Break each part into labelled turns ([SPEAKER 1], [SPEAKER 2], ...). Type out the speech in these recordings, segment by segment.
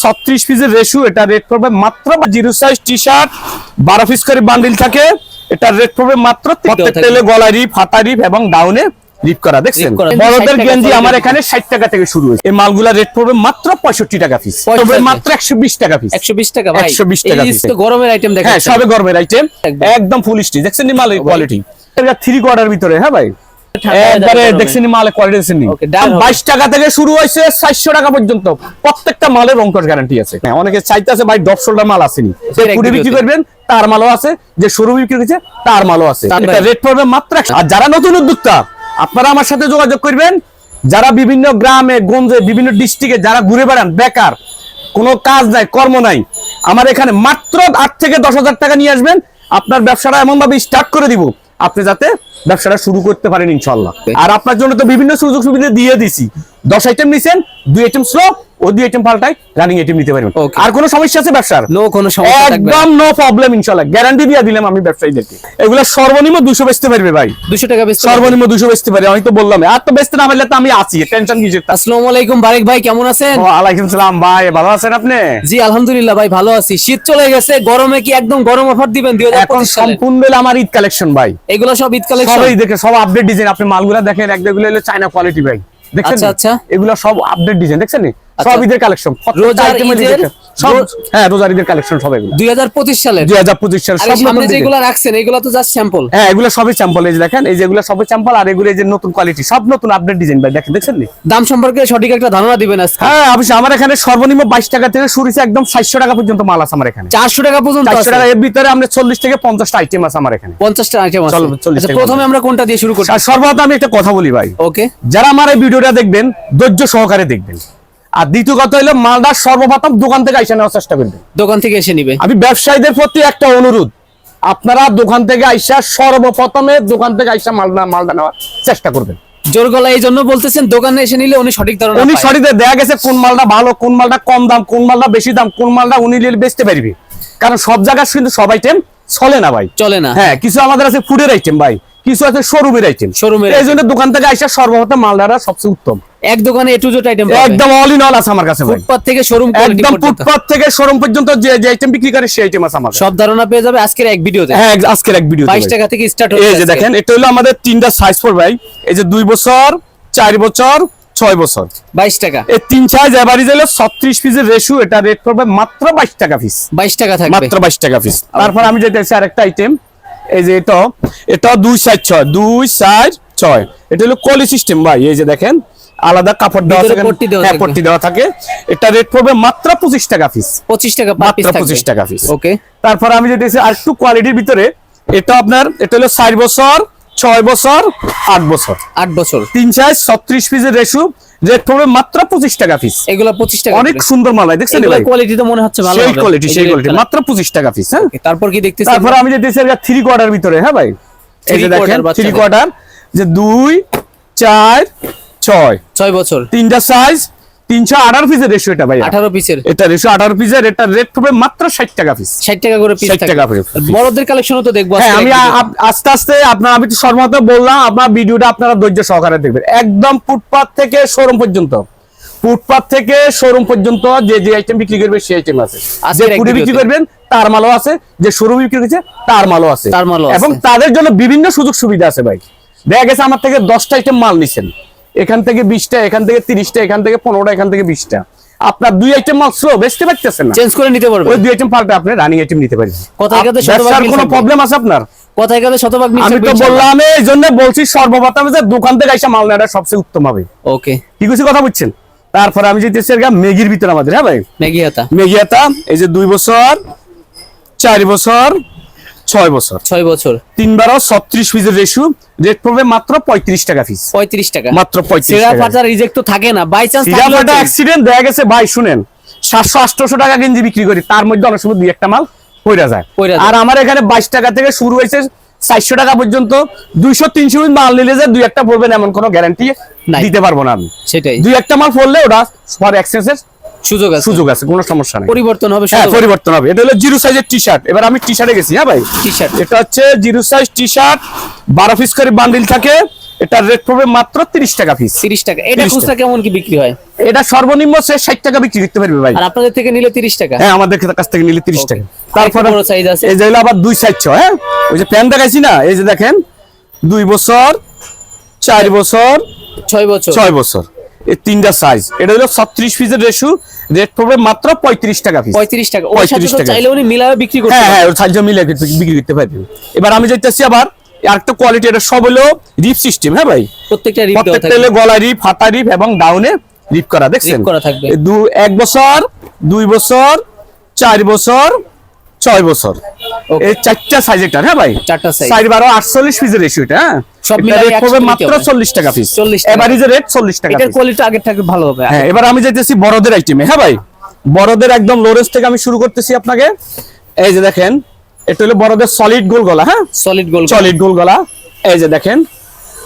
[SPEAKER 1] ছত্রিশ পিসের রেশু এটা রেট পড়বে মাত্র জিরো সাইজ টি শার্ট বারো পিস করে বান্ডিল থাকে। এটা রেট পড়বে মাত্র। হলো গলা রিপ হাতা রিপ এবং ডাউনে রিপ করা দেখছেন। বড়দের গেঞ্জি আমার এখানে ষাট টাকা থেকে শুরু হয়েছে। এই মালগুলা রেট পড়বে মাত্র পঁয়ষট্টি টাকা পিস
[SPEAKER 2] 65
[SPEAKER 1] মাত্র একশো বিশ টাকা পিস
[SPEAKER 2] একশো বিশ টাকা ভাই।
[SPEAKER 1] 120 টাকা।
[SPEAKER 2] তো গরমের আইটেম দেখা
[SPEAKER 1] হ্যাঁ সবে গরমের আইটেম
[SPEAKER 2] একদম।
[SPEAKER 1] ফুল স্টিচ দেখছেন নি মালের কোয়ালিটি থ্রি কোয়ার্টার ভিতরে হ্যাঁ ভাই? একবারে। দেখছেন নি কোয়ালিটি দেখছেন টাকা থেকে শুরু হয়েছে টাকা পর্যন্ত। প্রত্যেকটা মালের গ্যারান্টি আছে। অনেকে ভাই শোল্ডার মাল আসেনি। বিক্রি করবেন তার মালও আছে। যে সরু বিক্রি করেছে তার মালও আছে। এটা রেট পড়বে মাত্র আর যারা নতুন উদ্যোক্তা আপনারা আমার সাথে যোগাযোগ করবেন। যারা বিভিন্ন গ্রামে গঞ্জে বিভিন্ন ডিস্ট্রিক্টে যারা ঘুরে বেড়ান বেকার কোনো কাজ নাই কর্ম নাই আমার এখানে মাত্র আট থেকে দশ হাজার টাকা নিয়ে আসবেন। আপনার ব্যবসাটা এমন ভাবে স্টার্ট করে দিব। আপনি যাতে ব্যবসাটা শুরু করতে পারেন ইনশাল্লাহ আর আপনার জন্য তো বিভিন্ন সুযোগ সুবিধা দিয়ে দিছি। দশ আইটেম নিছেন দুই আইটেম স্লো ও দুই আইটেম পাল্টাই রানিং আইটেম নিতে পারবেন। আর কোনো সমস্যা আছে ব্যবসার?
[SPEAKER 2] নো কোনো সমস্যা
[SPEAKER 1] একদম নো প্রবলেম ইনশাল্লাহ গ্যারান্টি দিয়ে দিলাম আমি ব্যবসায়ীদেরকে। এগুলো সর্বনিম্ন দুশো বেচতে পারবে ভাই।
[SPEAKER 2] দুশো টাকা বেশ
[SPEAKER 1] সর্বনিম্ন দুশো বেচতে পারি আমি তো বললাম। আর তো বেচতে না পারলে তো আমি আছি টেনশন
[SPEAKER 2] আসসালামু আলাইকুম বারেক ভাই কেমন আছেন?
[SPEAKER 1] ওয়ালাইকুম সালাম ভাই ভালো আছেন আপনি?
[SPEAKER 2] জি আলহামদুলিল্লাহ ভাই ভালো আছি। শীত চলে গেছে গরমে কি একদম গরম অফার দিবেন দুই
[SPEAKER 1] এখন সম্পূর্ণ আমার ঈদ কালেকশন ভাই।
[SPEAKER 2] এগুলো সব ঈদ কালেকশন
[SPEAKER 1] সবাই দেখে সব আপডেট ডিজাইন আপনি মালগুলা দেখেন একগুলো হলো চায়না কোয়ালিটি ভাই। দেখছেন
[SPEAKER 2] আচ্ছা, আচ্ছা।
[SPEAKER 1] এগুলো সব আপডেট ডিজাইন দেখছেন? সব
[SPEAKER 2] আচ্ছা।
[SPEAKER 1] ঈদের কালেকশন
[SPEAKER 2] রোজার ঈদের?
[SPEAKER 1] সব হ্যাঁ রোজার ঈদের কালেকশন সব এগুলো। সব।
[SPEAKER 2] যেগুলো রাখছেন এগুলো তো জাস্ট স্যাম্পল
[SPEAKER 1] হ্যাঁ এগুলো সবই স্যাম্পল এই যে দেখেন এই যেগুলো সবই স্যাম্পল আর এগুলো এই যে নতুন কোয়ালিটি সব নতুন আপডেট ডিজাইন ভাই দেখেন দেখছেন
[SPEAKER 2] দাম সম্পর্কে সঠিক একটা ধারণা দিবেন আজকে।
[SPEAKER 1] হ্যাঁ অবশ্যই আমার এখানে সর্বনিম্ন বাইশ টাকা থেকে শুরু একদম সাতশো টাকা পর্যন্ত মাল আছে আমার এখানে।
[SPEAKER 2] চারশো টাকা পর্যন্ত
[SPEAKER 1] টাকা এর ভিতরে আমরা চল্লিশ থেকে পঞ্চাশটা আইটেম আছে আমার এখানে।
[SPEAKER 2] আইটেম আছে। আচ্ছা, প্রথমে আমরা কোনটা দিয়ে শুরু
[SPEAKER 1] সর্বপ্রথম আমি একটা কথা বলি ভাই।
[SPEAKER 2] ওকে
[SPEAKER 1] যারা আমার এই ভিডিওটা দেখবেন ধৈর্য সহকারে দেখবেন। আর দ্বিতীয় কথা হলো মালটা সর্বপ্রথম দোকান থেকে আইসা নেওয়ার চেষ্টা করবেন
[SPEAKER 2] দোকান থেকে এসে নিবে।
[SPEAKER 1] আমি ব্যবসায়ীদের প্রতি একটা অনুরোধ আপনারা দোকান থেকে আইসা সর্বপ্রথমে দোকান থেকে আইসা মালটা মালটা নেওয়ার চেষ্টা করবেন।
[SPEAKER 2] জোর গলা এই জন্য বলতেছেন দোকানে এসে নিলে উনি সঠিক ধারণা
[SPEAKER 1] উনি। সরিতে দেখা গেছে কোন মালটা ভালো কোন মালটা কম দাম কোন মালটা বেশি দাম কোন মালটা উনি নিলে বেচতে পারবে। কারণ সব জায়গায় কিন্তু সব আইটেম চলে না ভাই।
[SPEAKER 2] চলে না।
[SPEAKER 1] হ্যাঁ কিছু আমাদের আছে ফুডের আইটেম ভাই। কিছু আছে শোরুমের আইটেম
[SPEAKER 2] Showroom-এর
[SPEAKER 1] এই জন্য দোকান থেকে আইসা সর্বপ্রথম মালদারা সবচেয়ে উত্তম।
[SPEAKER 2] এক দোকানে এ টু জেড আইটেম
[SPEAKER 1] একদম অল ইন অল আছে আমার কাছে
[SPEAKER 2] ফুটপাত থেকে শোরুম
[SPEAKER 1] একদম ফুটপাথ থেকে শোরুম পর্যন্ত যে যে আইটেম বিক্রি করে সেই আইটেম আছে আমার
[SPEAKER 2] সব ধারণা পেয়ে যাবে আজকের এক ভিডিওতে।
[SPEAKER 1] হ্যাঁ আজকের এক ভিডিও
[SPEAKER 2] বাইশ টাকা থেকে স্টার্ট হচ্ছে
[SPEAKER 1] এই যে দেখেন এটা হলো আমাদের তিনটা সাইজ পড়বে ভাই। এই যে দুই বছর চার বছর ছয় বছর।
[SPEAKER 2] বাইশ টাকা।
[SPEAKER 1] এই তিন সাইজ এবারই হলো ছত্রিশ পিসের রেশু এটা রেট পড়বে মাত্র বাইশ টাকা পিস
[SPEAKER 2] বাইশ টাকা থাকবে।
[SPEAKER 1] মাত্র বাইশ টাকা পিস তারপর আমি যেটা আরেকটা আইটেম এই যে এটা এটা দুই সাইড ছয় দুই সাইড ছয়। এটা হলো কলি সিস্টেম ভাই এই যে দেখেন আলাদা কাপড় দেওয়া থাকে
[SPEAKER 2] পট্টি দেওয়া
[SPEAKER 1] হ্যাঁ পট্টি দেওয়া থাকে। এটা রেট পড়বে মাত্র পঁচিশ টাকা পিস
[SPEAKER 2] পঁচিশ টাকা
[SPEAKER 1] মাত্র পঁচিশ টাকা পিস
[SPEAKER 2] ওকে
[SPEAKER 1] তারপর আমি যেটা আর একটু কোয়ালিটির ভিতরে এটা আপনার এটা হলো চার বছর ছয় বছর আট বছর।
[SPEAKER 2] আট বছর।
[SPEAKER 1] তিন সাইজ ছত্রিশ পিসের রেশু রেট পড়বে মাত্র পঁচিশ টাকা পিস
[SPEAKER 2] এগুলো পঁচিশ টাকা
[SPEAKER 1] অনেক সুন্দর মাল দেখছেন
[SPEAKER 2] কোয়ালিটি তো মনে হচ্ছে ভালো
[SPEAKER 1] সেই কোয়ালিটি সেই কোয়ালিটি মাত্র পঁচিশ টাকা পিস হ্যাঁ?
[SPEAKER 2] তারপর কি দেখতেছি
[SPEAKER 1] তারপর আমি যে দেশের থ্রি কোয়ার্টার ভিতরে হ্যাঁ ভাই? এই যে দেখেন থ্রি কোয়ার্টার যে দুই চার ছয়।
[SPEAKER 2] ছয় বছর।
[SPEAKER 1] তিনটা সাইজ তিনশো আঠারো পিসের রেশু এটা ভাই
[SPEAKER 2] আঠারো পিসের
[SPEAKER 1] এটা রেশু আঠারো পিসের এটা রেট হবে মাত্র ষাট টাকা পিস
[SPEAKER 2] ষাট টাকা করে পিস
[SPEAKER 1] 60 টাকা
[SPEAKER 2] বড়দের কালেকশনও তো দেখব
[SPEAKER 1] হ্যাঁ আমি আস্তে আস্তে আপনার আমি সর্বত বললাম আপনার ভিডিওটা আপনারা ধৈর্য সহকারে দেখবেন। একদম ফুটপাথ থেকে শোরুম পর্যন্ত। ফুটপাথ থেকে শোরুম পর্যন্ত যে যে আইটেম বিক্রি করবে সেই আইটেম আছে। যে বিক্রি করবেন তার মালও আছে। যে শোরুম বিক্রি করছে তার মালও আছে।
[SPEAKER 2] তার মালও
[SPEAKER 1] এবং তাদের জন্য বিভিন্ন সুযোগ সুবিধা আছে ভাই। দেখা গেছে আমার থেকে দশটা আইটেম মাল নিছেন। এখান থেকে বিশটা এখান থেকে তিরিশটা এখান থেকে পনেরোটা এখান থেকে বিশটা। আপনার দুই আইটেম মাল স্লো বেচতে পারতেছেন না।
[SPEAKER 2] চেঞ্জ করে নিতে পারবে
[SPEAKER 1] ওই দুই আইটেম পাল্টে আপনি রানিং আইটেম নিতে পারবেন
[SPEAKER 2] কথায় কথায় শতভাগ
[SPEAKER 1] কোনো প্রবলেম আছে আপনার?
[SPEAKER 2] কথায় কথায় শতভাগ মিল
[SPEAKER 1] আমি তো বললাম এই জন্য বলছি সর্বপ্রথম যে দোকান থেকে এসে মাল নেওয়াটা সবচেয়ে উত্তম হবে।
[SPEAKER 2] ওকে
[SPEAKER 1] কি কিছু কথা বুঝছেন? তারপরে আমি যেতেছি মেগির ভিতরে আমাদের হ্যাঁ ভাই?
[SPEAKER 2] ম্যাগি হাতা
[SPEAKER 1] এই যে দুই বছর চার বছর ছয় বছর।
[SPEAKER 2] ছয় বছর।
[SPEAKER 1] তিন বারো ছত্রিশ পিসের রেশু রেট পড়বে মাত্র পঁয়ত্রিশ টাকা পিস
[SPEAKER 2] পঁয়ত্রিশ টাকা।
[SPEAKER 1] মাত্র পঁয়ত্রিশ টাকা।
[SPEAKER 2] রিজেক্ট তো থাকে না। বাই চান্স
[SPEAKER 1] অ্যাক্সিডেন্ট দেখা গেছে ভাই শুনেন। সাতশো আটশোশো টাকা গেঞ্জি বিক্রি করি তার মধ্যে অনেক সময় দুই একটা মাল পইরা যায়। আর আমার এখানে বাইশ টাকা থেকে শুরু হয়েছে চারশো টাকা পর্যন্ত। দুইশো তিনশো মাল নিলে যে দুই একটা পড়বেন এমন কোনো গ্যারান্টি। দিতে পারব না আমি।
[SPEAKER 2] সেটাই।
[SPEAKER 1] দুই একটা মাল পড়লে ওটা ফর এক্সচেঞ্জের
[SPEAKER 2] সুযোগ আছে।
[SPEAKER 1] সুযোগ আছে কোনো সমস্যা নেই।
[SPEAKER 2] পরিবর্তন হবে
[SPEAKER 1] হ্যাঁ পরিবর্তন হবে। এটা হলো জিরো সাইজের টি শার্ট এবার আমি টি শার্টে গেছি হ্যাঁ ভাই?
[SPEAKER 2] টি শার্ট
[SPEAKER 1] এটা হচ্ছে জিরো সাইজ টি শার্ট বারো পিস করে বান্ডিল থাকে। এটার রেট পড়বে মাত্র তিরিশ টাকা পিস
[SPEAKER 2] তিরিশ টাকা। এটা খুচরা কেমন কি বিক্রি হয়?
[SPEAKER 1] এটা সর্বনিম্ন সে ষাট টাকা বিক্রি করতে পারবে ভাই।
[SPEAKER 2] আর আপনাদের থেকে নিলে তিরিশ টাকা?
[SPEAKER 1] হ্যাঁ আমাদের কাছ থেকে নিলে তিরিশ টাকা। তারপরে
[SPEAKER 2] বড় সাইজ আছে।
[SPEAKER 1] এই যে হলো আবার দুই সাইজ হ্যাঁ? ওই যে প্যান দেখাইছি না? এই যে দেখেন দুই বছর চার বছর
[SPEAKER 2] ছয় বছর।
[SPEAKER 1] ছয় বছর। এই তিনটা সাইজ এটা হলো ছত্রিশ পিসের রেশু রেট পড়বে মাত্র পঁয়ত্রিশ টাকা পিস
[SPEAKER 2] পঁয়ত্রিশ টাকা। ওর সাথে
[SPEAKER 1] 35 টাকা।
[SPEAKER 2] চাইলে উনি মিলাবে বিক্রি করতে
[SPEAKER 1] হ্যাঁ হ্যাঁ বিক্রি করতে পারবে এবার আমি যাইতেছি আবার আরেকটা কোয়ালিটি এটা সব হলো রিপ সিস্টেম হ্যাঁ ভাই?
[SPEAKER 2] প্রত্যেকটা রিপ
[SPEAKER 1] প্রত্যেকটা হলো গলা রিপ হাতা রিপ এবং ডাউনে রিপ করা দেখছেন?
[SPEAKER 2] করা থাকবে।
[SPEAKER 1] দু এক বছর দুই বছর চার বছর ছয় বছর. এই চারটা সাইজ এটা হ্যাঁ ভাই?
[SPEAKER 2] চারটা size।
[SPEAKER 1] চার বারো আটচল্লিশ পিসের রেশিও এটা হ্যাঁ?
[SPEAKER 2] সব
[SPEAKER 1] এটা
[SPEAKER 2] মিলাই
[SPEAKER 1] rate পড়বে
[SPEAKER 2] 100 নিতে
[SPEAKER 1] মাত্র
[SPEAKER 2] হবে।
[SPEAKER 1] চল্লিশ টাকা পিস
[SPEAKER 2] 40 টাকা।
[SPEAKER 1] রেট চল্লিশ টাকা
[SPEAKER 2] এটার কোয়ালিটি আগের থেকে ভালো হবে।
[SPEAKER 1] হ্যাঁ এবার আমি যাইতেছি বড়দের আইটেমে হ্যাঁ ভাই? বড়দের একদম লোরেস থেকে আমি শুরু করতেছি আপনাকে। এই যে দেখেন এটা হলো বড়দের সলিড গোল গলা হ্যাঁ?
[SPEAKER 2] সলিড গোল
[SPEAKER 1] সলিড গোল গলা। এই যে দেখেন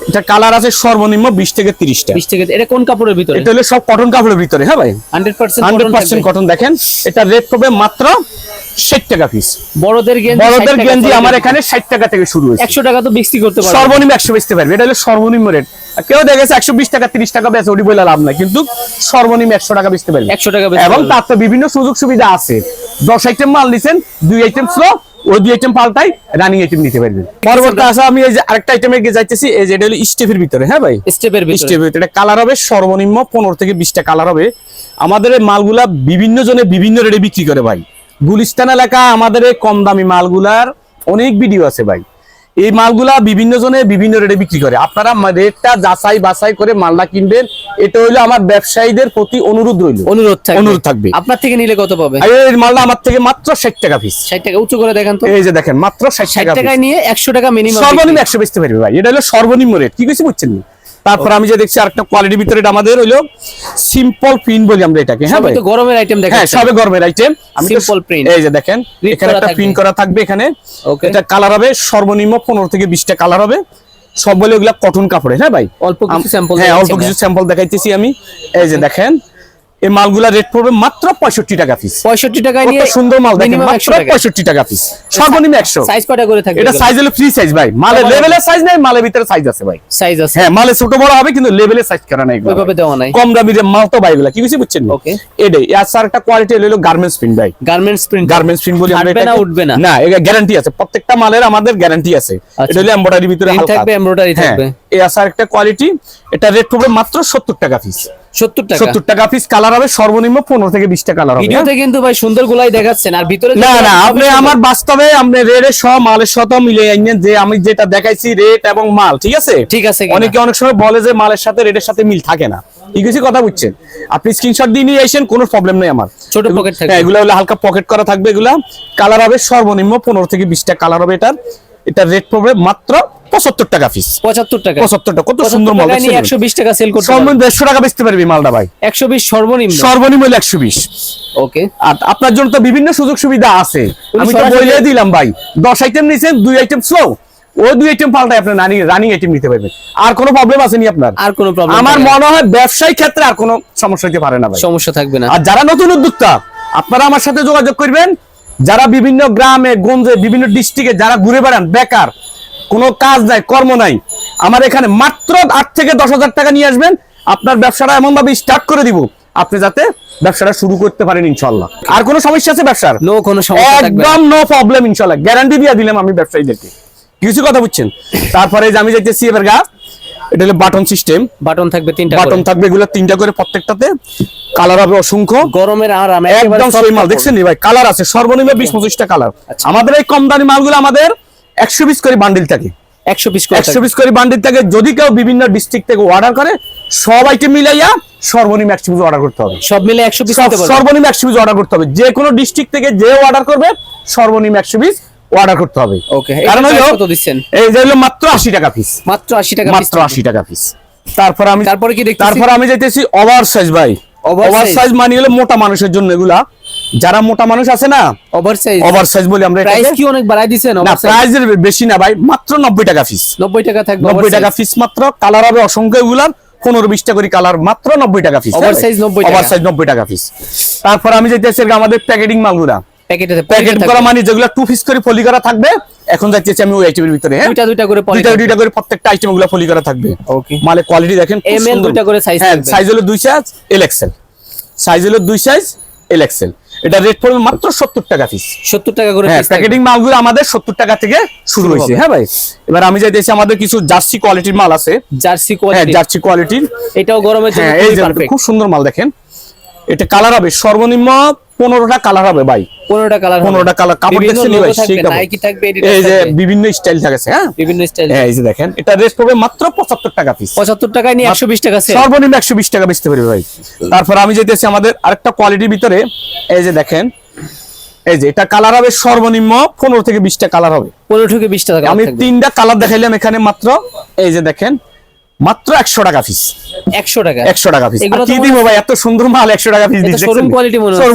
[SPEAKER 1] এটা কালার আছে সর্বনিম্ন বিশ থেকে তিরিশটা।
[SPEAKER 2] বিশ থেকে এটা কোন কাপড়ের ভিতরে?
[SPEAKER 1] এটা হলো সব কটন কাপড়ের ভিতরে হ্যাঁ ভাই?
[SPEAKER 2] Hundred percent
[SPEAKER 1] hundred percent cotton দেখেন এটা রেট হবে মাত্র ষাট টাকা পিস
[SPEAKER 2] বড়দের গেঞ্জি
[SPEAKER 1] বড়দের গেঞ্জি আমার এখানে ষাট টাকা থেকে শুরু হয়েছে।
[SPEAKER 2] একশো টাকা তো বিক্রি করতে পারবে।
[SPEAKER 1] সর্বনিম্ন একশো বেচতে পারবে। এটা হলো সর্বনিম্ন রেট কেউ দেখেছে একশো বিশ টাকা তিরিশ টাকা বেচে ওটি বলে লাভ নাই কিন্তু সর্বনিম্ন একশো টাকা বেচতে পারবে।
[SPEAKER 2] একশো টাকা বেচতে
[SPEAKER 1] এবং তার তো বিভিন্ন সুযোগ সুবিধা আছে। দশ আইটেম মাল নিছেন দুই আইটেম স্লো ওই দুই আইটেম পাল্টাই রানিং আইটেম নিতে পারবেন পরবর্তী আসা আমি এই যে আরেকটা আইটেমে যাইতেছি এই যে এটা হলো স্টেপের ভিতরে হ্যাঁ ভাই?
[SPEAKER 2] স্টেপের ভিতরে।
[SPEAKER 1] স্টেপের ভিতরে কালার হবে সর্বনিম্ন পনেরো থেকে বিশটা কালার হবে। আমাদের এই মালগুলা বিভিন্ন জনে বিভিন্ন রেটে বিক্রি করে ভাই। গুলিস্তান এলাকা আমাদের এই কম দামি মালগুলার অনেক ভিডিও আছে ভাই। এই মালগুলা বিভিন্ন জনে বিভিন্ন রেটে বিক্রি করে। আপনারা রেটটা যাচাই বাছাই করে মালটা কিনবেন। এটা হইল আমার ব্যবসায়ীদের প্রতি অনুরোধ রইল।
[SPEAKER 2] অনুরোধ থাকবে।
[SPEAKER 1] অনুরোধ থাকবে।
[SPEAKER 2] আপনার থেকে নিলে কত পাবে?
[SPEAKER 1] আর এই মালটা আমার থেকে মাত্র ষাট টাকা পিস
[SPEAKER 2] ষাট টাকা উঁচু করে দেখেন তো।
[SPEAKER 1] এই যে দেখেন মাত্র ষাট টাকা
[SPEAKER 2] টাকায় নিয়ে একশো টাকা মিনিমাম
[SPEAKER 1] সর্বনিম্ন একশো বেচতে পারবে ভাই। এটা হলো সর্বনিম্ন রেট কি কিছু বুঝছেন নি? তারপর আমি যে দেখছি আরেকটা কোয়ালিটি ভিতরে এটা আমাদের হইল সিম্পল প্রিন্ট বলি আমরা এটাকে হ্যাঁ ভাই?
[SPEAKER 2] গরমের আইটেম
[SPEAKER 1] দেখেন
[SPEAKER 2] হ্যাঁ
[SPEAKER 1] সবে গরমের আইটেম
[SPEAKER 2] সিম্পল প্রিন্ট
[SPEAKER 1] এই যে দেখেন এখানে একটা প্রিন্ট করা থাকবে এখানে।
[SPEAKER 2] ওকে
[SPEAKER 1] এটা কালার হবে সর্বনিম্ন পনেরো থেকে বিশটা কালার হবে। সব বলে ওগুলা কটন কাপড়ে হ্যাঁ ভাই?
[SPEAKER 2] অল্প কিছু স্যাম্পল
[SPEAKER 1] হ্যাঁ অল্প কিছু স্যাম্পল দেখাইতেছি আমি। এই যে দেখেন এই মালগুলা রেট পড়বে মাত্র পঁয়ষট্টি টাকা পিস
[SPEAKER 2] পঁয়ষট্টি
[SPEAKER 1] কত
[SPEAKER 2] নিয়ে
[SPEAKER 1] সুন্দর মাল দেখেন মাত্র
[SPEAKER 2] 100 টাকা।
[SPEAKER 1] পঁয়ষট্টি টাকা পিস সর্বনিম্ন একশো।
[SPEAKER 2] সাইজ কয়টা করে থাকবে
[SPEAKER 1] এটা সাইজ হলো ফ্রি সাইজ ভাই। মালের? লেভেলের সাইজ নাই মালের ভিতরে সাইজ আছে ভাই।
[SPEAKER 2] সাইজ আছে।
[SPEAKER 1] হ্যাঁ মালে ছোট বড় হবে কিন্তু লেভেলের সাইজ করা নাই।
[SPEAKER 2] ওইভাবে দেওয়া নাই।
[SPEAKER 1] কম দামি যে মাল তো ভাই এগুলা কি কিছু বুঝছেন?
[SPEAKER 2] Okay.
[SPEAKER 1] এটাই আর স্যার একটা কোয়ালিটি হলো গার্মেন্টস প্রিন্ট ভাই।
[SPEAKER 2] গার্মেন্টস প্রিন্ট
[SPEAKER 1] গার্মেন্টস প্রিন্ট বলি আমরা
[SPEAKER 2] না, উঠবে না?
[SPEAKER 1] না এটা গ্যারান্টি আছে। প্রত্যেকটা মালের আমাদের গ্যারান্টি আছে।
[SPEAKER 2] আচ্ছা।
[SPEAKER 1] এটা হলো এমব্রয়ডারি ভিতরে হালকা।
[SPEAKER 2] থাকবে,
[SPEAKER 1] হ্যাঁ,
[SPEAKER 2] থাকবে।
[SPEAKER 1] এই আছে একটা কোয়ালিটি এটা রেট পড়বে মাত্র 70 টাকা পিস
[SPEAKER 2] সত্তর টাকা।
[SPEAKER 1] 70 টাকা পিস কালার হবে সর্বনিম্ন 15 থেকে 20 টা কালার হবে?
[SPEAKER 2] ভিডিওতে কিন্তু ভাই সুন্দর গুলাই দেখাচ্ছেন আর ভিতরে
[SPEAKER 1] না না আপনি আমার বাস্তবে আপনি রেটের সহ মালের সাথে মিলে আইনেন যে আমি যেটা দেখাইছি রেট এবং মাল ঠিক আছে?
[SPEAKER 2] ঠিক আছে
[SPEAKER 1] অনেকে অনেক সময় বলে যে মালের সাথে রেটের সাথে মিল থাকে না। ঠিক আছে কথা বুঝছেন? আপনি স্ক্রিনশট দিয়ে নিয়ে আসেন কোনো প্রবলেম নেই আমার।
[SPEAKER 2] ছোট থাকবে।
[SPEAKER 1] হ্যাঁ এগুলো হলো হালকা পকেট করা থাকবে এগুলা। কালার হবে সর্বনিম্ন পনেরো থেকে বিশটা কালার হবে এটার। এটার রেট পড়বে মাত্র পঁচাত্তর টাকা পিস
[SPEAKER 2] পঁচাত্তর টাকা।
[SPEAKER 1] পঁচাত্তর টাকা কত সুন্দর মাল
[SPEAKER 2] নিয়ে একশো বিশ টাকা সেল করতে
[SPEAKER 1] সর্বনিম্ন দেড়শো টাকা বেচতে পারবি মালটা ভাই।
[SPEAKER 2] একশো বিশ সর্বনিম্ন।
[SPEAKER 1] সর্বনিম্ন হলো একশো বিশ।
[SPEAKER 2] ওকে।
[SPEAKER 1] আর আপনার জন্য তো বিভিন্ন সুযোগ সুবিধা আছে। আমি তো বলে দিলাম ভাই দশ আইটেম নিছেন দুই আইটেম স্লো ওই দুই আইটেম পাল্টাই আপনি রানিং রানিং আইটেম নিতে পারবেন। আর কোনো প্রবলেম আসেনি আপনার?
[SPEAKER 2] আর কোনো প্রবলেম
[SPEAKER 1] আমার মনে হয় ব্যবসায়িক ক্ষেত্রে আর কোনো সমস্যা হতে পারে না ভাই।
[SPEAKER 2] সমস্যা থাকবে না।
[SPEAKER 1] আর যারা নতুন উদ্যোক্তা আপনারা আমার সাথে যোগাযোগ করবেন। যারা বিভিন্ন গ্রামে গঞ্জে বিভিন্ন ডিস্ট্রিক্টে যারা ঘুরে বেড়ান বেকার কোনো কাজ নাই কর্ম নাই। আমার এখানে মাত্র আট থেকে দশ হাজার টাকা নিয়ে আসবেন। আপনার ব্যবসাটা এমন ভাবে স্টার্ট করে দিব আপনি যাতে ব্যবসাটা শুরু করতে পারেন ইনশাল্লাহ আর কোনো সমস্যা আছে ব্যবসার?
[SPEAKER 2] নো কোনো সমস্যা
[SPEAKER 1] একদম নো প্রবলেম ইনশাল্লাহ গ্যারান্টি দিয়ে দিলাম আমি ব্যবসায়ীদেরকে কিছু কথা বুঝছেন? তারপরে যে আমি যাইতেছি এবার গা এটা হলো বাটন সিস্টেম
[SPEAKER 2] বাটন থাকবে তিনটা
[SPEAKER 1] বাটন থাকবে এগুলো তিনটা করে প্রত্যেকটাতে। কালার হবে অসংখ্য।
[SPEAKER 2] গরমের আরাম
[SPEAKER 1] একদম সেই মাল। দেখছেন ভাই? কালার আছে সর্বনিম্ন বিশ পঁচিশটা কালার
[SPEAKER 2] আচ্ছা।
[SPEAKER 1] আমাদের এই কম দামি মালগুলো আমাদের একশো পিস করে বান্ডিল থাকে।
[SPEAKER 2] একশো পিস করে
[SPEAKER 1] একশো পিস করে বান্ডিল থাকে যদি কেউ বিভিন্ন ডিস্ট্রিক্ট থেকে অর্ডার করে সবাইকে মিলাইয়া সর্বনিম্ন একশো পিস অর্ডার করতে হবে।
[SPEAKER 2] সব মিলে একশো পিস
[SPEAKER 1] সর্বনিম্ন একশো পিস অর্ডার করতে হবে। যে কোনো ডিস্ট্রিক্ট থেকে যে অর্ডার করবে সর্বনিম্ন একশো পিস অর্ডার করতে হবে।
[SPEAKER 2] ওকে
[SPEAKER 1] কারণ হলো
[SPEAKER 2] কত দিচ্ছেন?
[SPEAKER 1] এই যে হলো মাত্র আশি টাকা পিস
[SPEAKER 2] মাত্র আশি টাকা
[SPEAKER 1] মাত্র আশি টাকা পিস তারপর আমি
[SPEAKER 2] তারপরে কি দেখতেছি?
[SPEAKER 1] তারপর আমি যাইতেছি ওভার সাইজ ভাই।
[SPEAKER 2] Oversize?
[SPEAKER 1] ওভার সাইজ মানে হলো মোটা মানুষের জন্য এগুলা। যারা মোটা মানুষ আছে না
[SPEAKER 2] ওভার সাইজ
[SPEAKER 1] ওভার সাইজ বলি আমরা
[SPEAKER 2] প্রাইস কি অনেক বাড়াই দিছেন?
[SPEAKER 1] না? প্রাইস বেশি না ভাই মাত্র নব্বই টাকা পিস
[SPEAKER 2] নব্বই টাকা থাকবে
[SPEAKER 1] নব্বই
[SPEAKER 2] oversize।
[SPEAKER 1] টাকা পিস মাত্র কালার হবে অসংখ্য এগুলার পনেরো বিশটা করে কালার মাত্র নব্বই টাকা পিস
[SPEAKER 2] Oversize 90 টাকা।
[SPEAKER 1] ওভার সাইজ নব্বই টাকা পিস তারপর আমি যেতেছি আমাদের প্যাকেটিং মালগুলা।
[SPEAKER 2] প্যাকেটে
[SPEAKER 1] প্যাকেট করা মানে যেগুলো টু পিস করে ফলি করা থাকবে এখন যাচ্ছি আমি ওই আইটেমের ভিতরে হ্যাঁ?
[SPEAKER 2] দুইটা দুইটা করে
[SPEAKER 1] দুইটা দুইটা করে প্রত্যেকটা আইটেমগুলো ফলি করা থাকবে।
[SPEAKER 2] ওকে
[SPEAKER 1] মানে কোয়ালিটি দেখেন
[SPEAKER 2] ML দুইটা করে size
[SPEAKER 1] হ্যাঁ সাইজ হলো দুই সাইজ এল এক্সেল সাইজ হলো দুই সাইজ এল এক্সেল এটা রেট পড়বে মাত্র সত্তর টাকা পিস
[SPEAKER 2] সত্তর টাকা করে
[SPEAKER 1] হ্যাঁ প্যাকেটিং মালগুলো আমাদের সত্তর টাকা থেকে শুরু হয়েছে। হ্যাঁ ভাই এবার আমি যাই দেখছি আমাদের কিছু জার্সি কোয়ালিটির মাল আছে।
[SPEAKER 2] জার্সি
[SPEAKER 1] হ্যাঁ জার্সি কোয়ালিটির
[SPEAKER 2] এটাও গরমের জন্য
[SPEAKER 1] হ্যাঁ খুব সুন্দর মাল দেখেন। এটা কালার হবে সর্বনিম্ন পনেরোটা কালার হবে ভাই।
[SPEAKER 2] 15টা কালার
[SPEAKER 1] 15টা colour, কাপড় দেখছেন ভাই, সেই কাপড়। এই যে বিভিন্ন স্টাইল থাকছে হ্যাঁ?
[SPEAKER 2] বিভিন্ন স্টাইল
[SPEAKER 1] হ্যাঁ এই যে দেখেন এটা রেট পড়বে মাত্র পঁচাত্তর টাকা পিস
[SPEAKER 2] 75 টাকায় নিয়ে 120 টাকা সেল
[SPEAKER 1] সর্বনিম্ন একশো বিশ টাকা বেচতে পারি ভাই। তারপর আমি যেতেছি আমাদের আরেকটা কোয়ালিটির ভিতরে। এই যে দেখেন এই যে এটা কালার হবে সর্বনিম্ন পনেরো থেকে বিশটা কালার হবে।
[SPEAKER 2] 15 থেকে 20 টাকা
[SPEAKER 1] আমি তিনটা কালার দেখাইলাম এখানে মাত্র। এই যে দেখেন মাত্র একশো টাকা পিস
[SPEAKER 2] 100 টাকা।
[SPEAKER 1] একশো টাকা পিস কি দিব ভাই? এত সুন্দর মাল একশো টাকা পিস শোরুম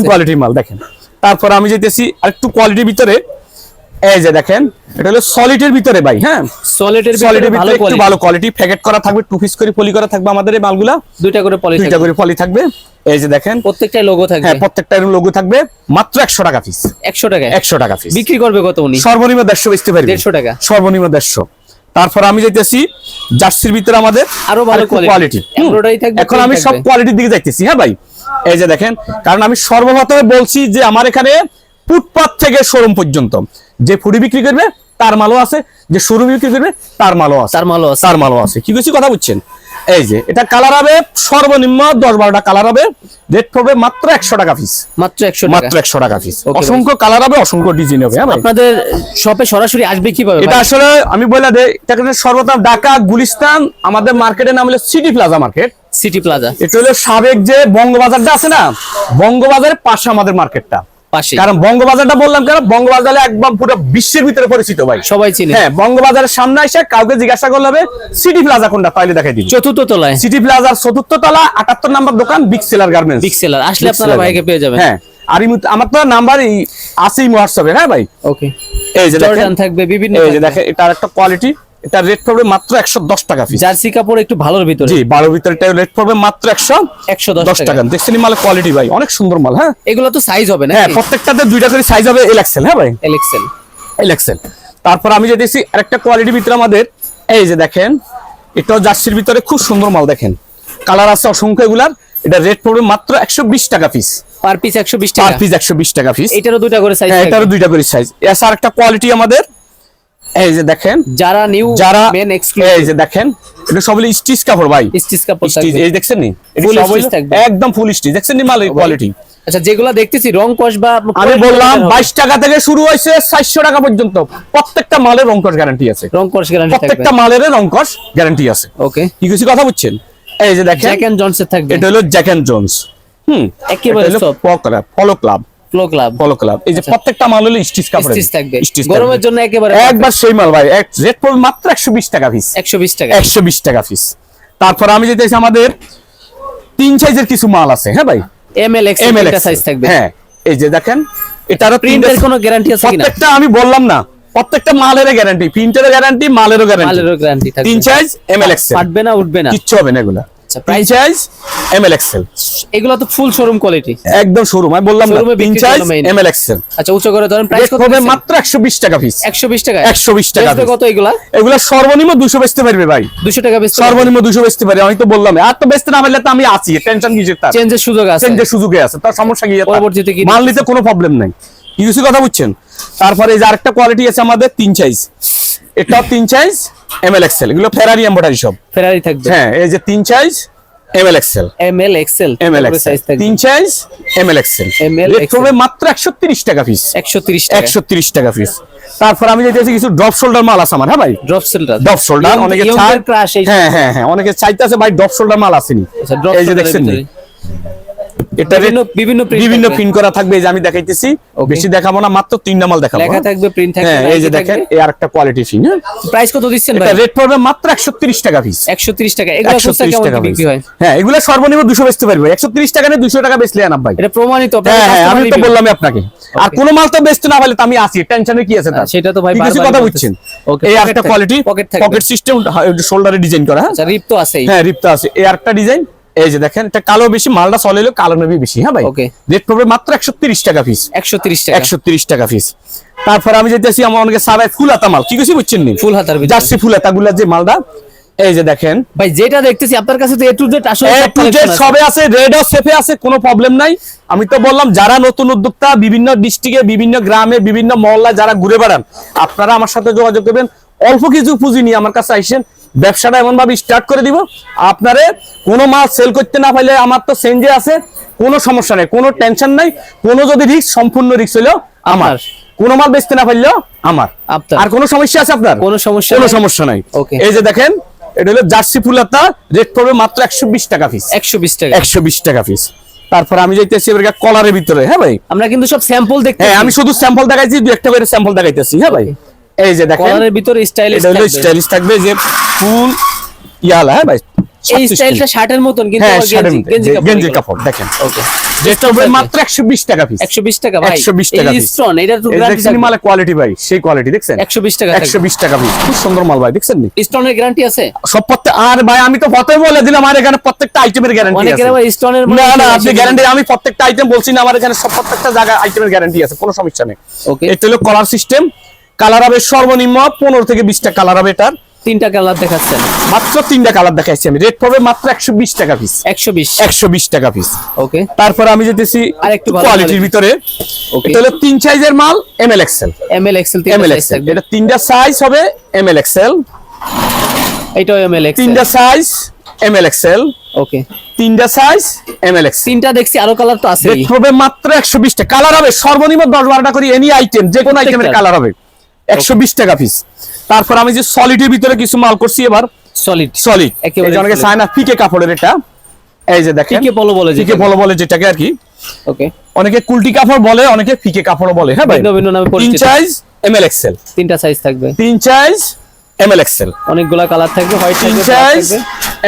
[SPEAKER 1] কোয়ালিটির মাল দেখেন। তারপর আমি যেতেছি আরেকটু কোয়ালিটির ভিতরে। এই যে দেখেন এটা হলো সলিডের ভিতরে ভাই হ্যাঁ?
[SPEAKER 2] সলিডের
[SPEAKER 1] সলিডের
[SPEAKER 2] ভিতরে
[SPEAKER 1] একটু ভালো কোয়ালিটি প্যাকেট করা থাকবে টু পিস করে পলি করা থাকবে আমাদের এই মালগুলা।
[SPEAKER 2] দুইটা করে পলি
[SPEAKER 1] দুইটা
[SPEAKER 2] থাকবে।
[SPEAKER 1] করে পলি থাকবে। এই যে দেখেন
[SPEAKER 2] প্রত্যেকটাই লোগো থাকবে।
[SPEAKER 1] হ্যাঁ প্রত্যেকটা লোগো থাকবে। মাত্র একশো টাকা পিস
[SPEAKER 2] 100 টাকা
[SPEAKER 1] একশো টাকা পিস
[SPEAKER 2] বিক্রি করবে কত উনি?
[SPEAKER 1] সর্বনিম্ন দেড়শো বেচতে পারবে।
[SPEAKER 2] 150 টাকা।
[SPEAKER 1] সর্বনিম্ন দেড়শো। তারপর আমি যাইতেছি জার্সির ভিতরে আমাদের
[SPEAKER 2] আরও ভালো কোয়ালিটি
[SPEAKER 1] এখন আমি সব কোয়ালিটির দিকে যাইতেছি হ্যাঁ ভাই? এই যে দেখেন কারণ আমি সর্বপ্রথমে বলছি যে আমার এখানে ফুটপাত থেকে শোরুম পর্যন্ত। যে ফুডি বিক্রি করবে তার মালও আছে যে শোরুম বিক্রি করবে তার মালও আছে।
[SPEAKER 2] তার মালও আছে।
[SPEAKER 1] তার মালও আছে। কি কিছু কথা বুঝছেন? এই যে এটা কালার হবে সর্বনিম্ন দশ বারোটা কালার হবে। রেট পড়বে মাত্র একশো টাকা পিস
[SPEAKER 2] মাত্র একশো
[SPEAKER 1] মাত্র একশো টাকা পিস অসংখ্য কালার হবে অসংখ্য ডিজাইন হবে হ্যাঁ
[SPEAKER 2] আপনাদের শপে সরাসরি আসবে কি কীভাবে
[SPEAKER 1] এটা আসলে আমি বলে দেই এটাকে সর্বপ্রথম ঢাকা গুলিস্তান আমাদের মার্কেটের নাম হলো city plaza market
[SPEAKER 2] city plaza
[SPEAKER 1] এটা হলো সাবেক যে বঙ্গবাজারটা আছে না বঙ্গবাজারের পাশে আমাদের মার্কেটটা
[SPEAKER 2] পাশে
[SPEAKER 1] কারণ বঙ্গবাজারটা বললাম কেন? বঙ্গবাজারে একদম পুরো বিশ্বের ভিতরে পরিচিত ভাই।
[SPEAKER 2] সবাই চিনে।
[SPEAKER 1] হ্যাঁ বঙ্গবাজারের সামনে এসে কাউকে জিজ্ঞাসা করলে হবে সিটি প্লাজা কোনটা? তাইলে দেখাই দিবি
[SPEAKER 2] চতুর্থ তলায়।
[SPEAKER 1] সিটি প্লাজার চতুর্থ তলা আটাত্তর নাম্বার দোকান big seller garments
[SPEAKER 2] big seller আসলে আপনারা ভাইকে পেয়ে যাবেন।
[SPEAKER 1] হ্যাঁ আর আমার তো নাম্বার হোয়াটসঅ্যাপে হ্যাঁ ভাই?
[SPEAKER 2] ওকে
[SPEAKER 1] এই যে
[SPEAKER 2] থাকবে বিভিন্ন
[SPEAKER 1] এই যে দেখেন এটা একটা কোয়ালিটি এটা রেট পড়বে মাত্র একশো দশ টাকা পিস
[SPEAKER 2] জার্সি কাপড় একটু ভালোর ভিতরে।
[SPEAKER 1] জি বারো ভিতরে রেট পড়বে মাত্র একশো
[SPEAKER 2] 110
[SPEAKER 1] দশ টাকা। দেখছেন মালের কোয়ালিটি ভাই অনেক সুন্দর মাল হ্যাঁ?
[SPEAKER 2] এগুলো তো সাইজ হবে না
[SPEAKER 1] হ্যাঁ প্রত্যেকটাতে দুইটা করে সাইজ হবে এল এক্সেল হ্যাঁ ভাই?
[SPEAKER 2] এলএক্সএল
[SPEAKER 1] এল এক্সেল তারপর আমি যে দেখছি আরেকটা কোয়ালিটির ভিতরে আমাদের এই যে দেখেন এটাও জার্সির ভিতরে খুব সুন্দর মাল দেখেন। কালার আছে অসংখ্য এগুলার এটা রেট পড়বে মাত্র একশো বিশ টাকা পিস
[SPEAKER 2] পার পিস 120
[SPEAKER 1] পার
[SPEAKER 2] টাকা।
[SPEAKER 1] পিস একশো বিশ টাকা পিস
[SPEAKER 2] এটারও দুইটা করে সাইজ
[SPEAKER 1] হ্যাঁ এটারও দুইটা করে সাইজ এস আর একটা কোয়ালিটি আমাদের এই যে দেখেন।
[SPEAKER 2] যারা নিউ
[SPEAKER 1] যারা
[SPEAKER 2] মেন
[SPEAKER 1] এই যে দেখেন এটা সব স্টিচ কাপড় ভাই।
[SPEAKER 2] স্টিচ কাপড় থাকবে।
[SPEAKER 1] এই দেখছেন নি? সব। একদম ফুল স্টিচ দেখছেন নি মালের কোয়ালিটি
[SPEAKER 2] আচ্ছা যেগুলো দেখতেছি রং কস বা
[SPEAKER 1] আমি বললাম বাইশ টাকা থেকে শুরু হয়েছে চারশো টাকা পর্যন্ত। প্রত্যেকটা মালের রংকশ গ্যারান্টি আছে।
[SPEAKER 2] রং কস গ্যারান্টি থাকবে।
[SPEAKER 1] প্রত্যেকটা মালের রংকশ গ্যারান্টি আছে।
[SPEAKER 2] ওকে
[SPEAKER 1] কি কিছু কথা বুঝছেন? এই যে দেখেন
[SPEAKER 2] জ্যাক এন্ড জনসের থাকবে।
[SPEAKER 1] এটা হলো জ্যাক এন্ড জোন্স হুম
[SPEAKER 2] একেবারে
[SPEAKER 1] হলো ফলো ক্লাব
[SPEAKER 2] ক্লাব
[SPEAKER 1] ক্লাব এই যে প্রত্যেকটা মাল হলো স্টিচ কাপড়
[SPEAKER 2] স্টিচ থাকবে। গরমের জন্য একেবারে
[SPEAKER 1] একবার সেই মাল ভাই এক রেট পড়বে মাত্র একশো বিশ টাকা পিস
[SPEAKER 2] 120 টাকা।
[SPEAKER 1] একশো বিশ টাকা পিস তারপর আমি যেতে আমাদের তিন সাইজের কিছু মাল আছে হ্যাঁ ভাই?
[SPEAKER 2] M L X
[SPEAKER 1] M L
[SPEAKER 2] এটা সাইজ থাকবে।
[SPEAKER 1] হ্যাঁ এই যে দেখেন এটারও
[SPEAKER 2] প্রিন্টের কোনো গ্যারান্টি আছে কিনা?
[SPEAKER 1] প্রত্যেকটা আমি বললাম না প্রত্যেকটা মালের গ্যারান্টি প্রিন্টের গ্যারান্টি মালেরও গ্যারান্টি
[SPEAKER 2] মালেরও গ্যারান্টি থাকবে।
[SPEAKER 1] তিন সাইজ এম এল এক্স
[SPEAKER 2] ফাটবে না উঠবে না।
[SPEAKER 1] কিচ্ছু হবে না এগুলা।
[SPEAKER 2] আচ্ছা
[SPEAKER 1] price size M L XL
[SPEAKER 2] এগুলো তো ফুল শোরুম কোয়ালিটি
[SPEAKER 1] একদম শোরুম আমি বললাম না তিন সাইজ
[SPEAKER 2] জন্য main।
[SPEAKER 1] এম এল এক্সেল
[SPEAKER 2] আচ্ছা উচ্চ করে ধরেন প্রাইস কত
[SPEAKER 1] হবে মাত্র একশো বিশ টাকা পিস
[SPEAKER 2] 120 টাকা?
[SPEAKER 1] 120 টাকা।
[SPEAKER 2] কত এগুলা?
[SPEAKER 1] এগুলা সর্বনিম্ন দুশো বেচতে পারবে ভাই।
[SPEAKER 2] 200 টাকা বেচতে
[SPEAKER 1] সর্বনিম্ন দুশো বেচতে পারে আমি তো বললাম। আর তো বেচতে না পারলে তো আমি আছি টেনশন কিসের তার?
[SPEAKER 2] চেঞ্জের সুযোগ আছে।
[SPEAKER 1] চেঞ্জের সুযোগে আছে তার সমস্যা কি?
[SPEAKER 2] পরবর্তীতে কি
[SPEAKER 1] মাল নিতে কোনো প্রবলেম নাই। কিছু কথা বুঝছেন? তারপরে এই যে আরেকটা কোয়ালিটি আছে আমাদের তিন সাইজ এটাও তিন সাইজ এম এল এক্সেল এগুলো ফেরারি এম্বয়ডারি সব।
[SPEAKER 2] ফেরারি থাকবে।
[SPEAKER 1] হ্যাঁ এই যে তিন size M L XL
[SPEAKER 2] M L XL
[SPEAKER 1] M L XL তিন size M L XL rate
[SPEAKER 2] XL
[SPEAKER 1] করবে মাত্র একশো তিরিশ টাকা পিস
[SPEAKER 2] 130 টাকা।
[SPEAKER 1] একশো তিরিশ টাকা পিস তারপর আমি যেতেছি কিছু ড্রপ শোল্ডার মাল আছে আমার হ্যাঁ ভাই?
[SPEAKER 2] ড্রপ সেলটা
[SPEAKER 1] ড্রপ শোল্ডার অনেকে হ্যাঁ হ্যাঁ হ্যাঁ অনেকে চাইতেছে ভাই ড্রপ শোল্ডার মাল আসেনি।
[SPEAKER 2] আচ্ছা
[SPEAKER 1] এই যে দেখছেন? এটা
[SPEAKER 2] বিভিন্ন বিভিন্ন।
[SPEAKER 1] প্রিন্ট করা থাকবে এই যে আমি দেখাইতেছি। বেশি দেখাবো না মাত্র তিনটা মাল দেখাবো।
[SPEAKER 2] লেখা? থাকবে প্রিন্ট থাকবে
[SPEAKER 1] হ্যাঁ এই যে দেখেন এই আরেকটা কোয়ালিটি হ্যাঁ?
[SPEAKER 2] প্রাইস কত দিচ্ছেন ভাই?
[SPEAKER 1] এটা রেট পড়বে মাত্র একশো তিরিশ টাকা পিস
[SPEAKER 2] 130 টাকা। এগুলো খুচরা কেমন বিক্রি হয়?
[SPEAKER 1] হ্যাঁ এগুলো সর্বনিম্ন দুশো বেচতে পারবে। একশো তিরিশ টাকা নিয়ে দুশো টাকা বেচলে আনাব ভাই।
[SPEAKER 2] এটা প্রমাণিত
[SPEAKER 1] হ্যাঁ হ্যাঁ আমি তো। বললামই আপনাকে। আর কোন মাল তো বেচতে না পারলে তো আমি আছি টেনশনে কি আছে
[SPEAKER 2] সেটা তো ভাই
[SPEAKER 1] কিছু কথা। বুঝছেন? এই একটা কোয়ালিটি পকেট সিস্টেম শোল্ডারে ডিজাইন করা হ্যাঁ?
[SPEAKER 2] আচ্ছা রিপ তো আছেই।
[SPEAKER 1] হ্যাঁ রিপ্তা আছে এই আরেকটা ডিজাইন এই যে দেখেন এটা কালো বেশি মালটা চলে এলো কালো নবী বেশি হ্যাঁ ভাই? রেট পড়বে মাত্র একশো টাকা পিস
[SPEAKER 2] একশো টাকা।
[SPEAKER 1] একশো টাকা পিস তারপর আমি যেতেছি আমার অনেকে সাবাই ফুল হাতা মাল। কি কিছু বুঝছেন নি?
[SPEAKER 2] ফুল হাতার
[SPEAKER 1] জার্সি ফুল হাতা গুলা যে মালটা এই যে দেখেন।
[SPEAKER 2] ভাই যেটা দেখতেছি আপনার কাছে তো এ টু জেড আসলে
[SPEAKER 1] এ টু জেড সবে আছে রেড ও সেফে আছে কোনো প্রবলেম নাই। আমি তো বললাম যারা নতুন উদ্যোক্তা বিভিন্ন ডিস্ট্রিক্টে বিভিন্ন গ্রামে বিভিন্ন মহল্লায় যারা ঘুরে বেড়ান আপনারা আমার সাথে যোগাযোগ করবেন। অল্প কিছু পুঁজি নিয়ে আমার কাছে আইসেন ব্যবসাটা এমন ভাবে স্টার্ট করে দিব আপনারে কোনো মাল সেল করতে না পারলে আমার তো সেঞ্জে আছে কোনো সমস্যা নেই কোনো টেনশন নাই কোনো যদি রিস্ক সম্পূর্ণ রিস্ক হইল আমার। কোনো মাল বেচতে না পারলেও আমার।
[SPEAKER 2] আপনার।
[SPEAKER 1] আর কোনো সমস্যা আছে আপনার?
[SPEAKER 2] কোনো সমস্যা
[SPEAKER 1] কোনো সমস্যা নাই. এই যে দেখেন এটা হলো জার্সি ফুলাতা রেট পড়বে মাত্র একশো বিশ টাকা পিস
[SPEAKER 2] একশো বিশ টাকা।
[SPEAKER 1] একশো বিশ টাকা পিস তারপর আমি যাইতেছি এবার কলারের ভিতরে হ্যাঁ ভাই?
[SPEAKER 2] আমরা কিন্তু সব স্যাম্পল দেখতে
[SPEAKER 1] হ্যাঁ আমি শুধু স্যাম্পল দেখাইছি দু একটা করে স্যাম্পল দেখাইতেছি হ্যাঁ ভাই? এই যে দেখেন
[SPEAKER 2] কলারের ভিতরে
[SPEAKER 1] স্টাইলিশ থাকবে যে ফুল ইয়ালা হ্যাঁ ভাই?
[SPEAKER 2] এই স্টাইলটা শার্টের মতন কিন্তু
[SPEAKER 1] হ্যাঁ
[SPEAKER 2] গেঞ্জি কাপড়
[SPEAKER 1] দেখেন।
[SPEAKER 2] ওকে।
[SPEAKER 1] যেটা হবে মাত্র একশো বিশ টাকা পিস
[SPEAKER 2] একশো বিশ টাকা ভাই।
[SPEAKER 1] 120 টাকা
[SPEAKER 2] এই স্টোন এটা তো গ্যারান্টি
[SPEAKER 1] মালে কোয়ালিটি ভাই সেই কোয়ালিটি দেখছেন?
[SPEAKER 2] একশো বিশ টাকা
[SPEAKER 1] একশো বিশ টাকা পিস খুব সুন্দর মাল ভাই দেখছেন নি?
[SPEAKER 2] স্টোনের গ্যারান্টি আছে?
[SPEAKER 1] সব প্রত্যেক আর ভাই আমি তো প্রথমে বলে দিলাম আমার এখানে প্রত্যেকটা আইটেমের গ্যারান্টি
[SPEAKER 2] অনেকের
[SPEAKER 1] আছে।
[SPEAKER 2] আবার স্টোনের
[SPEAKER 1] না না আপনি গ্যারান্টি আমি প্রত্যেকটা আইটেম বলছি না আমার এখানে সব প্রত্যেকটা জায়গা আইটেমের গ্যারান্টি আছে কোনো সমস্যা নেই।
[SPEAKER 2] ওকে
[SPEAKER 1] এটা হলো কলার সিস্টেম কালার হবে সর্বনিম্ন পনেরো থেকে বিশটা কালার হবে এটার।
[SPEAKER 2] তিনটা কালার দেখাচ্ছেন।
[SPEAKER 1] মাত্র তিনটা কালার দেখাইছি আমি। রেট পড়বে মাত্র একশো বিশ টাকা পিস
[SPEAKER 2] একশো বিশ?
[SPEAKER 1] একশো বিশ টাকা পিস
[SPEAKER 2] ওকে।
[SPEAKER 1] তারপর আমি যেতেছি
[SPEAKER 2] আর একটু
[SPEAKER 1] কোয়ালিটির ভিতরে।
[SPEAKER 2] Okay.
[SPEAKER 1] এটা হলো তিন সাইজের মাল M L XL
[SPEAKER 2] M L XL
[SPEAKER 1] M L XL এটা তিনটা সাইজ হবে এম এল এক্সেল
[SPEAKER 2] এটাও এম এল এক্সেল
[SPEAKER 1] তিনটা size M L XL
[SPEAKER 2] okay.
[SPEAKER 1] তিনটা সাইজ এম এল এক্সেল
[SPEAKER 2] তিনটা দেখছি আরও কালার তো আছে
[SPEAKER 1] হবে মাত্র একশো বিশটা কালার হবে সর্বনিম্ন দশ বারোটা করে এনি আইটেম যে কোনো আইটেমের কালার হবে। একশো বিশ টাকা পিস তারপর আমি যে সলিডের ভিতরে কিছু মাল করছি এবার
[SPEAKER 2] সলিড
[SPEAKER 1] সলিড
[SPEAKER 2] একেবারে
[SPEAKER 1] অনেকে। চায় না পিকে কাপড়ের এটা। এই যে দেখেন
[SPEAKER 2] পিকে পলো বলে
[SPEAKER 1] পিকে বলো বলে যেটাকে আর কি।
[SPEAKER 2] ওকে
[SPEAKER 1] অনেকে কুলটি কাপড় বলে অনেকে পিকে কাপড় বলে হ্যাঁ ভাই?
[SPEAKER 2] ভিন্ন নামে
[SPEAKER 1] তিন
[SPEAKER 2] পরিচিত।
[SPEAKER 1] সাইজ এম এল এক্সেল
[SPEAKER 2] তিনটা সাইজ থাকবে।
[SPEAKER 1] তিন সাইজ এম এল এক্সেল
[SPEAKER 2] অনেকগুলা কালার থাকবে হোয়াইট
[SPEAKER 1] তিন সাইজ
[SPEAKER 2] থাকবে।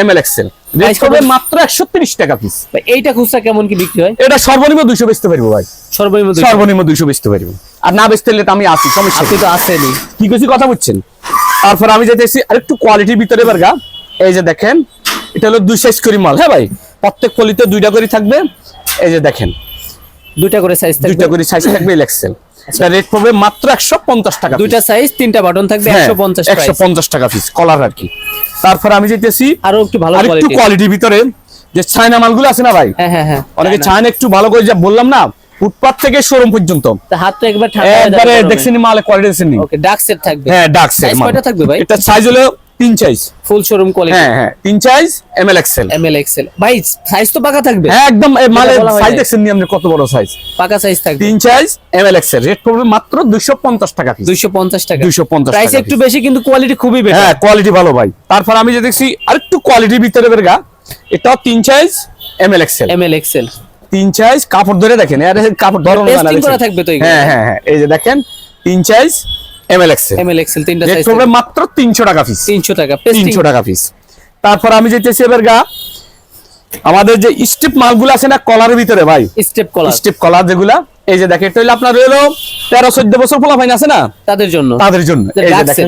[SPEAKER 1] M L XL rate
[SPEAKER 2] Price
[SPEAKER 1] করবে
[SPEAKER 2] কত?
[SPEAKER 1] মাত্র একশো টাকা পিস
[SPEAKER 2] এইটা খুচরা কেমন কি বিক্রি হয়?
[SPEAKER 1] এটা সর্বনিম্ন দুইশো বেচতে পারব ভাই।
[SPEAKER 2] সর্বনিম্ন
[SPEAKER 1] সর্বনিম্ন দুইশো বেচতে পারব। আর না বেচতে হলে তো আমি আসি সমস্যা
[SPEAKER 2] আপনি তো আসেনি
[SPEAKER 1] কি কিছু কথা বুঝছেন? তারপর আমি যেতেছি আরেকটু কোয়ালিটির ভিতরে বার্গা। এই যে দেখেন এটা হলো দুই সাইজ করি মাল হ্যাঁ ভাই? প্রত্যেক পলিতে দুইটা করে থাকবে। এই যে দেখেন
[SPEAKER 2] দুইটা করে সাইজ থাকবে।
[SPEAKER 1] দুইটা করে সাইজ থাকবে এক্সেল এটা রেট পড়বে মাত্র একশো পঞ্চাশ টাকা
[SPEAKER 2] দুইটা সাইজ তিনটা বাটন থাকবে
[SPEAKER 1] হ্যাঁ,
[SPEAKER 2] একশো পঞ্চাশ
[SPEAKER 1] একশো পঞ্চাশ টাকা পিস কলার আর কি। তারপর আমি যেতেছি
[SPEAKER 2] আরও একটু ভালো একটু
[SPEAKER 1] কোয়ালিটির ভিতরে। যে চায়না মালগুলো আছে না ভাই?
[SPEAKER 2] হ্যাঁ হ্যাঁ হ্যাঁ।
[SPEAKER 1] অনেকে। চায়না একটু ভালো করে যা বললাম না ফুটপাথ থেকে শোরুম পর্যন্ত।
[SPEAKER 2] তা হাত তো একবার
[SPEAKER 1] দেখছেন মালে কোয়ালিটি দেখছেন?
[SPEAKER 2] ওকে ডার্ক সেট থাকবে।
[SPEAKER 1] হ্যাঁ ডাক
[SPEAKER 2] সেট কয়টা থাকবে ভাই?
[SPEAKER 1] এটা সাইজ হলো তিন সাইজ
[SPEAKER 2] ফুল শোরুম কোয়ালিটি
[SPEAKER 1] হ্যাঁ হ্যাঁ তিন size M L XL
[SPEAKER 2] M L XL ভাই সাইজ তো পাকা থাকবে।
[SPEAKER 1] হ্যাঁ একদম
[SPEAKER 2] হয়
[SPEAKER 1] সাইজ দেখছেন নি আপনি কত বড় সাইজ
[SPEAKER 2] পাকা সাইজ থাকবে।
[SPEAKER 1] তিন size M L XL rate পড়বে মাত্র দুইশো পঞ্চাশ টাকা পিস
[SPEAKER 2] দুইশো পঞ্চাশ টাকা।
[SPEAKER 1] 250
[SPEAKER 2] প্রাইস একটু বেশি কিন্তু কোয়ালিটি খুবই বেটার
[SPEAKER 1] হ্যাঁ কোয়ালিটি ভালো ভাই। তারপর আমি যে দেখছি আরেকটু কোয়ালিটির ভিতরে বেরগা এটাও তিন size M L XL
[SPEAKER 2] M L XL
[SPEAKER 1] তিন সাইজ কাপড় ধরে দেখেন আরে কাপড় ধরো না
[SPEAKER 2] থাকবে তো
[SPEAKER 1] হ্যাঁ হ্যাঁ হ্যাঁ এই যে দেখেন তিন size M L XL
[SPEAKER 2] M XL তিনটা সাইজ
[SPEAKER 1] মাত্র টাকা পিস
[SPEAKER 2] তিনশো টাকা পেস্টিং
[SPEAKER 1] তিনশো টাকা পিস তারপর আমি যেতেছি এবার গা আমাদের যে স্টিপ মালগুলো আছে না কলারের ভিতরে ভাই?
[SPEAKER 2] স্টেপ কলার
[SPEAKER 1] স্টিপ কলার যেগুলা এই যে দেখেন এটা হলো আপনার হলো তেরো চোদ্দ বছর পোলা ফাইন আছে না?
[SPEAKER 2] তাদের জন্য।
[SPEAKER 1] তাদের জন্য। এই যে দেখেন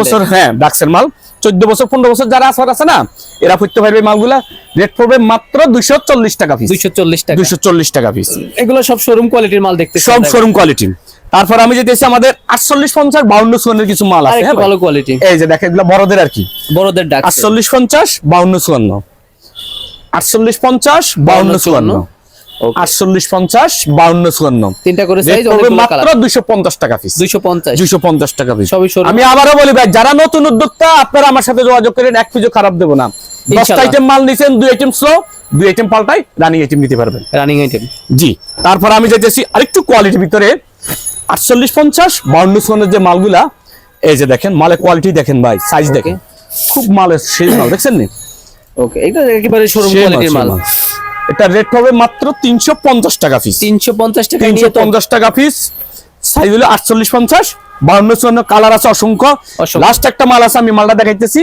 [SPEAKER 1] বছর হ্যাঁ ডাক্সের মাল। চোদ্দ বছর পনেরো বছর যারা আসর আছে না এরা পড়তে পারবে মালগুলা। রেট পড়বে মাত্র দুইশো চল্লিশ টাকা পিস
[SPEAKER 2] দুইশো চল্লিশ টাকা।
[SPEAKER 1] দুইশো চল্লিশ টাকা পিস
[SPEAKER 2] এগুলো সব শোরুম কোয়ালিটির মাল দেখতে
[SPEAKER 1] সব শোরুম কোয়ালিটি তারপর আমি যেতেছি আমাদের আটচল্লিশ পঞ্চাশ বাউন্ন সুয়ানের কিছু মাল আছে হ্যাঁ?
[SPEAKER 2] ভালো কোয়ালিটি
[SPEAKER 1] এই যে দেখেন এগুলো বড়দের আর কি?
[SPEAKER 2] বড়দের ডাক।
[SPEAKER 1] আটচল্লিশ পঞ্চাশ বাউন্ন চুয়ান্ন আটচল্লিশ পঞ্চাশ বাউন্ন চুয়ান্ন আটচল্লিশ পঞ্চাশ বাউন্ন চুয়ান্ন
[SPEAKER 2] তিনটা করে সাইজ
[SPEAKER 1] মাত্র দুইশো পঞ্চাশ টাকা পিস
[SPEAKER 2] দুইশো পঞ্চাশ।
[SPEAKER 1] দুইশো পঞ্চাশ টাকা পিস আমি আবারও বলি ভাই যারা নতুন উদ্যোক্তা আপনারা আমার সাথে যোগাযোগ করেন এক পিজো খারাপ দেবো না। দশটা আইটেম মাল নিছেন দুই আইটেম স্লো দুই আইটেম পাল্টাই রানিং আইটেম নিতে পারবেন।
[SPEAKER 2] রানিং আইটেম
[SPEAKER 1] জি তারপর আমি যেতেছি আরেকটু কোয়ালিটির ভিতরে। আটচল্লিশ পঞ্চাশ বাউন্ন যে মালগুলা এই যে দেখেন মালের কোয়ালিটি দেখেন ভাই সাইজ দেখেন। খুব মালের সেই মাল দেখছেন নি?
[SPEAKER 2] ওকে এটা একেবারে শোরুম কোয়ালিটির মাল
[SPEAKER 1] মাল। এটা রেট হবে মাত্র তিনশো পঞ্চাশ টাকা পিস
[SPEAKER 2] টাকা
[SPEAKER 1] তিনশো
[SPEAKER 2] নিয়ে তো
[SPEAKER 1] পঞ্চাশ টাকা পিস সাইজ হলো বাউন্ন চুয়ান্ন কালার আছে অসংখ্য। লাস্ট একটা মাল আছে আমি মালটা দেখাইতেছি।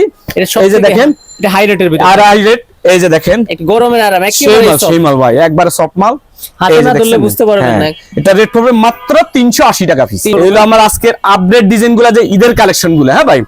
[SPEAKER 1] এই যে দেখেন
[SPEAKER 2] এটা হাই রেটের ভিতরে।
[SPEAKER 1] আর আই রেট এই যে দেখেন।
[SPEAKER 2] গরমের আরাম একেবারে
[SPEAKER 1] সেই মাল ভাই একবারে সফট মাল।
[SPEAKER 2] হাতে না ধরলে বুঝতে পারবেন
[SPEAKER 1] হ্যাঁ।
[SPEAKER 2] না।
[SPEAKER 1] এটা রেট পড়বে মাত্র তিনশো আশি টাকা পিস এগুলো আমার আজকের আপডেট ডিজাইনগুলা যে ঈদের কালেকশনগুলো হ্যাঁ ভাই